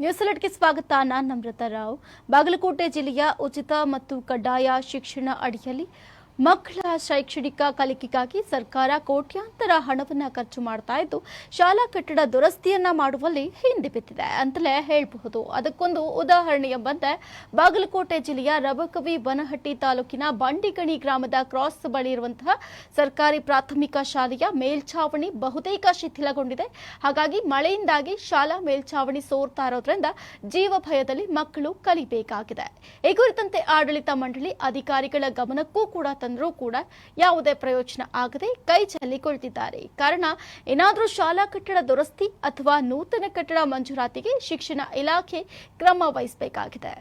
News ಅಲರ್ಟ್ಗೆ ಸ್ವಾಗತ. ನಾನು ನಮ್ರತಾ ರಾವ್. ಬಾಗಲಕೋಟೆ ಜಿಲ್ಲೆಯ ಉಚಿತ ಮತ್ತು ಕಡ್ಡಾಯ ಶಿಕ್ಷಣ ಅಡಿಯಲ್ಲಿ ಮಕ್ಕಳ ಶೈಕ್ಷಣಿಕ ಕಲಿಕೆಗಾಗಿ ಸರ್ಕಾರ ಕೋಟ್ಯಾಂತರ ಹಣವನ್ನು ಖರ್ಚು ಮಾಡ್ತಾ ಇದ್ದು, ಶಾಲಾ ಕಟ್ಟಡ ದುರಸ್ತಿಯನ್ನ ಮಾಡುವಲ್ಲಿ ಹಿಂದೆ ಬಿದ್ದಿದೆ ಅಂತಲೇ ಹೇಳಬಹುದು. ಅದಕ್ಕೊಂದು ಉದಾಹರಣೆ ಎಂಬಂತೆ ಬಾಗಲಕೋಟೆ ಜಿಲ್ಲೆಯ ರಬಕವಿ ಬನಹಟ್ಟಿ ತಾಲೂಕಿನ ಬಂಡಿಗಣಿ ಗ್ರಾಮದ ಕ್ರಾಸ್ ಬಳಿ ಇರುವಂತಹ ಸರ್ಕಾರಿ ಪ್ರಾಥಮಿಕ ಶಾಲೆಯ ಮೇಲ್ಛಾವಣಿ ಬಹುತೇಕ ಶಿಥಿಲಗೊಂಡಿದೆ. ಹಾಗಾಗಿ ಮಳೆಯಿಂದಾಗಿ ಶಾಲಾ ಮೇಲ್ಛಾವಣಿ ಸೋರ್ತಾ ಇರೋದ್ರಿಂದ ಜೀವ ಭಯದಲ್ಲಿ ಮಕ್ಕಳು ಕಲಿಬೇಕಾಗಿದೆ. ಈ ಕುರಿತಂತೆ ಆಡಳಿತ ಮಂಡಳಿ ಅಧಿಕಾರಿಗಳ ಗಮನಕ್ಕೂ ಕೂಡ ತಂದರೂ ಕೂಡ ಯಾವುದೇ ಪ್ರಯೋಜನ ಆಗದೆ ಕೈ ಚೆಲ್ಲಿಕೊಳ್ತಿದ್ದಾರೆ. ಕಾರಣ, ಏನಾದರೂ ಶಾಲಾ ಕಟ್ಟಡ ದುರಸ್ತಿ ಅಥವಾ ನೂತನ ಕಟ್ಟಡ ಮಂಜೂರಾತಿಗೆ ಶಿಕ್ಷಣ ಇಲಾಖೆ ಕ್ರಮ ವಹಿಸಬೇಕಾಗಿದೆ.